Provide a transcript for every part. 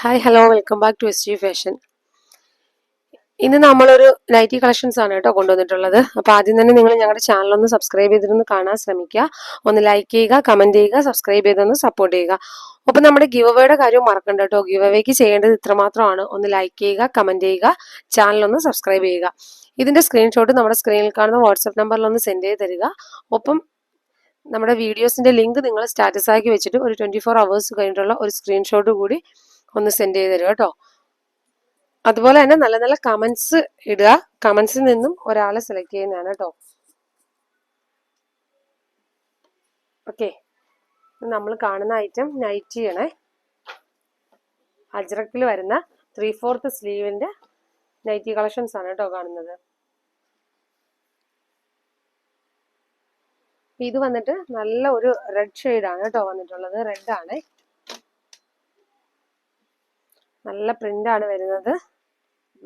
Hi hello welcome back to S G fashion ഇന്ന് നമ്മളൊരു nightie collections ആണ് കേട്ടോ കൊണ്ടുവന്നിട്ടുള്ളത്. അപ്പോൾ ആദ്യം തന്നെ നിങ്ങൾ ഞങ്ങളുടെ ചാനൽ ഒന്ന് സബ്സ്ക്രൈബ് ചെയ്തിരുന്ന് കാണാൻ ശ്രമിക്കുക. ഒന്ന് ലൈക്ക് ചെയ്യുക കമന്റ് ചെയ്യുക സബ്സ്ക്രൈബ് ചെയ്തൊന്ന് സപ്പോർട്ട് ചെയ്യുക. അപ്പോൾ നമ്മുടെ ഗിവ് അവേയുടെ കാര്യം മറക്കണ്ട കേട്ടോ. ഗിവ് അവേക്ക് ചെയ്യേണ്ടത് ഇത്രമാത്രമാണ്. ഒന്ന് ലൈക്ക് ചെയ്യുക കമന്റ് ചെയ്യുക ചാനൽ ഒന്ന് സബ്സ്ക്രൈബ് ചെയ്യുക. ഇതിന്റെ സ്ക്രീൻഷോട്ട് നമ്മുടെ സ്ക്രീനിൽ കാണുന്ന വാട്സപ്പ് നമ്പറിൽ ഒന്ന് സെൻഡ് ചെയ്ത് തരിക. ഒപ്പം നമ്മുടെ വീഡിയോസിന്റെ ലിങ്ക് നിങ്ങൾ സ്റ്റാറ്റസ് ആക്കി വെച്ചിട്ട് ഒരു ട്വന്റി ഫോർ അവേഴ്സ് കഴിഞ്ഞിട്ടുള്ള ഒരു സ്ക്രീൻഷോട്ട് കൂടി ഒന്ന് സെൻഡ് ചെയ്ത് തരും കേട്ടോ അതുപോലെ തന്നെ നല്ല നല്ല കമൻസ് ഇടുക. കമൻസിൽ നിന്നും ഒരാളെ സെലക്ട് ചെയ്യുന്നതാണ് കേട്ടോ ഓക്കെ നമ്മൾ കാണുന്ന ഐറ്റം നൈറ്റി ആണേ അജ്രക്കിൽ വരുന്ന ത്രീ ഫോർത്ത് സ്ലീവിന്റെ നൈറ്റി കളക്ഷൻസ് ആണ് കേട്ടോ കാണുന്നത്. ഇത് വന്നിട്ട് നല്ല ഒരു റെഡ് ആണ് കേട്ടോ വന്നിട്ടുള്ളത്. റെഡ് ആണ്. നല്ല പ്രിന്റ് ആണ് വരുന്നത്.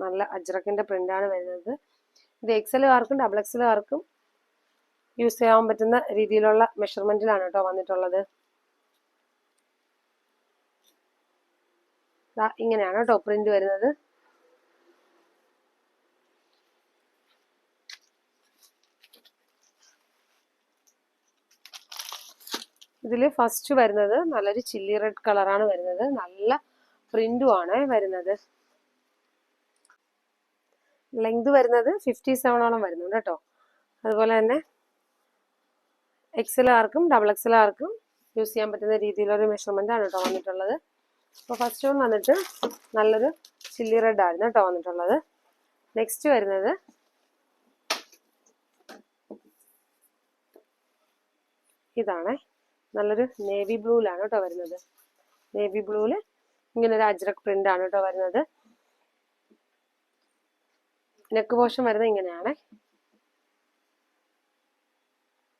നല്ല അജ്രക്കിന്റെ പ്രിന്റ് ആണ് വരുന്നത്. ഇത് എക്സൽ കാർക്കും ഡബിൾ എക്സൽ കാർക്കും യൂസ് ചെയ്യാൻ പറ്റുന്ന രീതിയിലുള്ള മെഷർമെന്റിലാണ് കേട്ടോ വന്നിട്ടുള്ളത്. ഇങ്ങനെയാണ് കേട്ടോ പ്രിന്റ് വരുന്നത്. ഇതിൽ ഫസ്റ്റ് വരുന്നത് നല്ലൊരു ചില്ലി റെഡ് കളറാണ് വരുന്നത്. നല്ല പ്രിന്റും ആണ് വരുന്നത്. ലെങ്ത് വരുന്നത് ഫിഫ്റ്റി സെവനോളം വരുന്നുണ്ട് കേട്ടോ. അതുപോലെ തന്നെ എക്സൽ ആർക്കും ഡബിൾ എക്സൽ ആർക്കും യൂസ് ചെയ്യാൻ പറ്റുന്ന രീതിയിലൊരു മെഷർമെന്റ് ആണ് കേട്ടോ വന്നിട്ടുള്ളത്. അപ്പോൾ ഫസ്റ്റ് വൺ വന്നിട്ട് നല്ലൊരു ചില്ലി റെഡ് ആയിരുന്നു കേട്ടോ വന്നിട്ടുള്ളത്. നെക്സ്റ്റ് വരുന്നത് ഇതാണ്. നല്ലൊരു നേവി ബ്ലൂവിലാണ് കേട്ടോ വരുന്നത്. നേവി ബ്ലൂവിൽ ഇങ്ങനെ ഒരു അജ്രക് പ്രിന്റ് ആണ് കേട്ടോ വരുന്നത്. നെക്ക് പോർഷൻ വരുന്നത് ഇങ്ങനെയാണ്.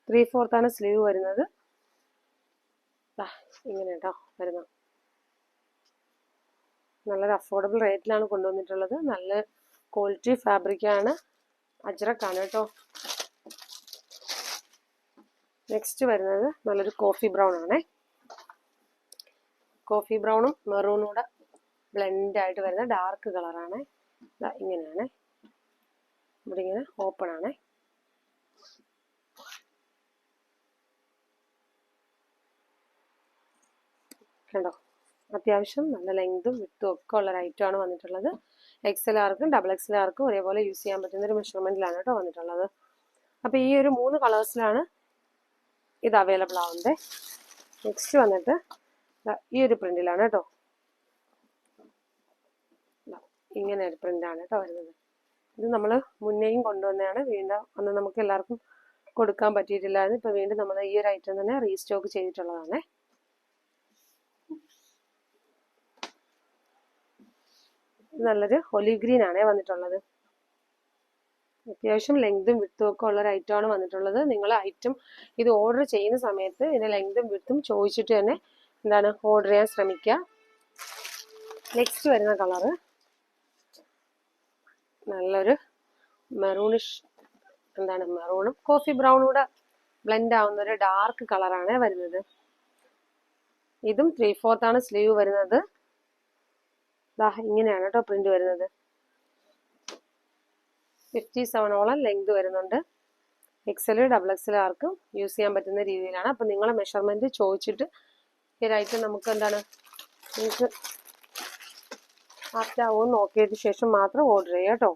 ത്രീ ആണ് സ്ലീവ് വരുന്നത്. ഇങ്ങനെ കേട്ടോ വരുന്നത്. നല്ലൊരു അഫോർഡബിൾ റേറ്റിലാണ് കൊണ്ടുവന്നിട്ടുള്ളത്. നല്ല ക്വാളിറ്റി ഫാബ്രിക്കാണ് അജ്രക്കാണ് കേട്ടോ നെക്സ്റ്റ് വരുന്നത് നല്ലൊരു കോഫി ബ്രൗൺ ആണേ. കോഫി ബ്രൗണും മെറൂണും കൂടെ ബ്ലെൻഡ് ആയിട്ട് വരുന്ന ഡാർക്ക് കളറാണ് ഇങ്ങനെയാണ്. ഇവിടെ ഇങ്ങനെ ഓപ്പൺ ആണ്. കണ്ടോ? അത്യാവശ്യം നല്ല ലെങ്തും വിത്തും ഒക്കെ ഉള്ള ഒരു ആണ് വന്നിട്ടുള്ളത്. എക്സൽ ആർക്കും ഡബിൾ എക്സൽ ആർക്കും ഒരേപോലെ യൂസ് ചെയ്യാൻ പറ്റുന്ന ഒരു മെഷർമെന്റിലാണ് കേട്ടോ വന്നിട്ടുള്ളത്. അപ്പൊ ഈ ഒരു മൂന്ന് കളേഴ്സിലാണ് ഇത് അവൈലബിൾ ആവുന്നത്. നെക്സ്റ്റ് വന്നിട്ട് ഈ ഒരു പ്രിന്റിലാണ് കേട്ടോ. ഇങ്ങനെ ഒരു പ്രിന്റാണ് കേട്ടോ വരുന്നത്. ഇത് നമ്മൾ മുന്നേയും കൊണ്ടുവന്നതാണ്. വീണ്ടും അന്ന് നമുക്ക് എല്ലാവർക്കും കൊടുക്കാൻ പറ്റിയിട്ടില്ലായിരുന്നു. ഇപ്പൊ വീണ്ടും നമ്മൾ ഈ ഒരു ഐറ്റം തന്നെ റീസ്റ്റോക്ക് ചെയ്തിട്ടുള്ളതാണ്. നല്ലൊരു ഒലി ഗ്രീൻ ആണേ വന്നിട്ടുള്ളത്. അത്യാവശ്യം ലെങ്തും വിത്തും ഒക്കെ ഉള്ള ഒരു ഐറ്റം ആണ് വന്നിട്ടുള്ളത്. നിങ്ങൾ ഐറ്റം ഇത് ഓർഡർ ചെയ്യുന്ന സമയത്ത് ഇതിന്റെ ലെങ്തും വിത്തും ചോദിച്ചിട്ട് തന്നെ എന്താണ്? ഓർഡർ ചെയ്യാൻ ശ്രമിക്കുക. നെക്സ്റ്റ് വരുന്ന കളറ് നല്ലൊരു മെറൂണിഷ് എന്താണ് മെറൂണും കോഫി ബ്രൗണും കൂടെ ബ്ലെൻഡ് ആവുന്ന ഒരു ഡാർക്ക് കളറാണ് വരുന്നത്. ഇതും ത്രീ ഫോർത്ത് ആണ് സ്ലീവ് വരുന്നത്. ഇങ്ങനെയാണ് കേട്ടോ പ്രിന്റ് വരുന്നത്. ഫിഫ്റ്റി സെവനോളം ലെങ്ത് വരുന്നുണ്ട്. എക്സൽ ഡബിൾ എക്സൽ ആർക്കും യൂസ് ചെയ്യാൻ പറ്റുന്ന രീതിയിലാണ്. അപ്പം നിങ്ങളെ മെഷർമെന്റ് ചോദിച്ചിട്ട് ഈ നമുക്ക് എന്താണ് നിങ്ങൾക്ക് ആപ്റ്റ് ആവുമെന്ന് നോക്കിയതിന് ശേഷം മാത്രം ഓർഡർ ചെയ്യാം കേട്ടോ.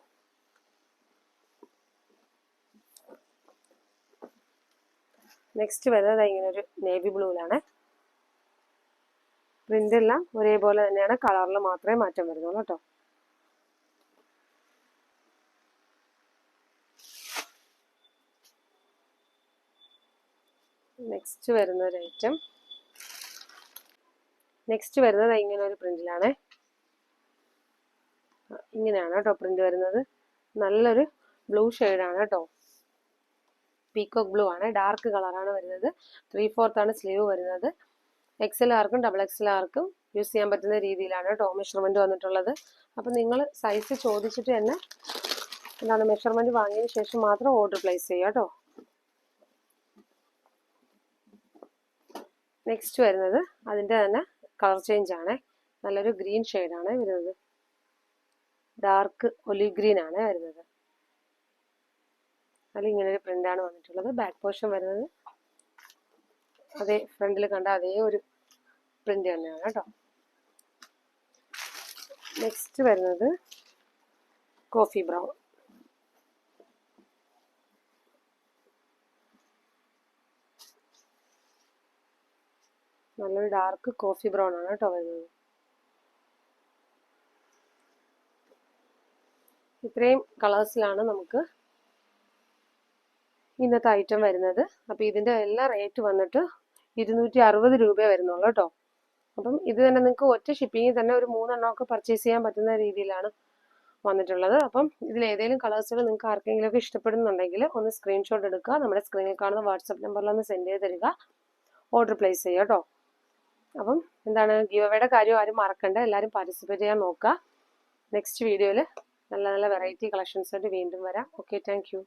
നെക്സ്റ്റ് വരുന്നത് ഇങ്ങനെ ഒരു നേവി ബ്ലൂവിലാണ് പ്രിന്റ് എല്ലാം ഒരേപോലെ തന്നെയാണ്. കളറിൽ മാത്രമേ മാറ്റം വരുന്നുള്ളൂ കേട്ടോ. നെക്സ്റ്റ് വരുന്ന ഒരു ഐറ്റം നെക്സ്റ്റ് വരുന്നത് ഇങ്ങനെ ഒരു പ്രിന്റിലാണ്. ഇങ്ങനെയാണ് കേട്ടോ പ്രിന്റ് വരുന്നത്. നല്ലൊരു ബ്ലൂ ആണ് കേട്ടോ പീക്കോക്ക് ബ്ലൂ ആണ് ഡാർക്ക് കളറാണ് വരുന്നത്. ത്രീ ഫോർത്ത് ആണ് സ്ലീവ് വരുന്നത്. എക്സൽ ആർക്കും ഡബിൾ എക്സൽ ആർക്കും യൂസ് ചെയ്യാൻ പറ്റുന്ന രീതിയിലാണ് കേട്ടോ മെഷർമെന്റ് വന്നിട്ടുള്ളത്. അപ്പം നിങ്ങൾ സൈസ് ചോദിച്ചിട്ട് തന്നെ എന്താണ് മെഷർമെന്റ് വാങ്ങിയതിന് ശേഷം മാത്രം ഓർഡർ പ്ലേസ് ചെയ്യുക കേട്ടോ നെക്സ്റ്റ് വരുന്നത് അതിന്റെ തന്നെ കളർ ചേഞ്ച് ആണ്. നല്ലൊരു ഗ്രീൻ ആണ് വരുന്നത്. ഡാർക്ക് ഒലിവ് ഗ്രീൻ ആണ് വരുന്നത്. അതിൽ ഇങ്ങനെ ഒരു വന്നിട്ടുള്ളത്. ബാക്ക് പോർഷൻ വരുന്നത് അതേ ഫ്രണ്ടിൽ കണ്ട അതേ ഒരു പ്രിന്റ് തന്നെയാണ് കേട്ടോ. നെക്സ്റ്റ് വരുന്നത് കോഫി ബ്രൗൺ. നല്ലൊരു ഡാർക്ക് കോഫി ബ്രൗൺ ആണ് കേട്ടോ വരുന്നത്. ഇത്രയും കളേഴ്സിലാണ് നമുക്ക് ഇന്നത്തെ ഐറ്റം വരുന്നത്. അപ്പോൾ ഇതിന്റെ എല്ലാ റേറ്റ് വന്നിട്ട് ഇരുന്നൂറ്റി അറുപത് രൂപ വരുന്നുള്ളൂ കേട്ടോ. അപ്പം ഇത് തന്നെ നിങ്ങൾക്ക് ഒറ്റ ഷിപ്പിങ്ങിൽ തന്നെ ഒരു മൂന്നെണ്ണം ഒക്കെ പർച്ചേസ് ചെയ്യാൻ പറ്റുന്ന രീതിയിലാണ് വന്നിട്ടുള്ളത്. അപ്പം ഇതിൽ ഏതെങ്കിലും കളേഴ്സുകൾ നിങ്ങൾക്ക് ആർക്കെങ്കിലും ഒക്കെ ഇഷ്ടപ്പെടുന്നുണ്ടെങ്കിൽ ഒന്ന് സ്ക്രീൻഷോട്ട് എടുക്കുക. നമ്മുടെ സ്ക്രീനിൽ കാണുന്ന വാട്സപ്പ് നമ്പറിൽ ഒന്ന് സെൻഡ് ചെയ്ത് തരിക. ഓർഡർ പ്ലേസ് ചെയ്യുക കേട്ടോ. അപ്പം എന്താണ് ഗീവ് അവയുടെ കാര്യം ആരും മറക്കണ്ട. എല്ലാവരും പാർട്ടിസിപ്പേറ്റ് ചെയ്യാൻ നോക്കുക. നെക്സ്റ്റ് വീഡിയോയിൽ നല്ല നല്ല വെറൈറ്റി കളക്ഷൻസ് ആയിട്ട് വീണ്ടും വരാം. Okay thank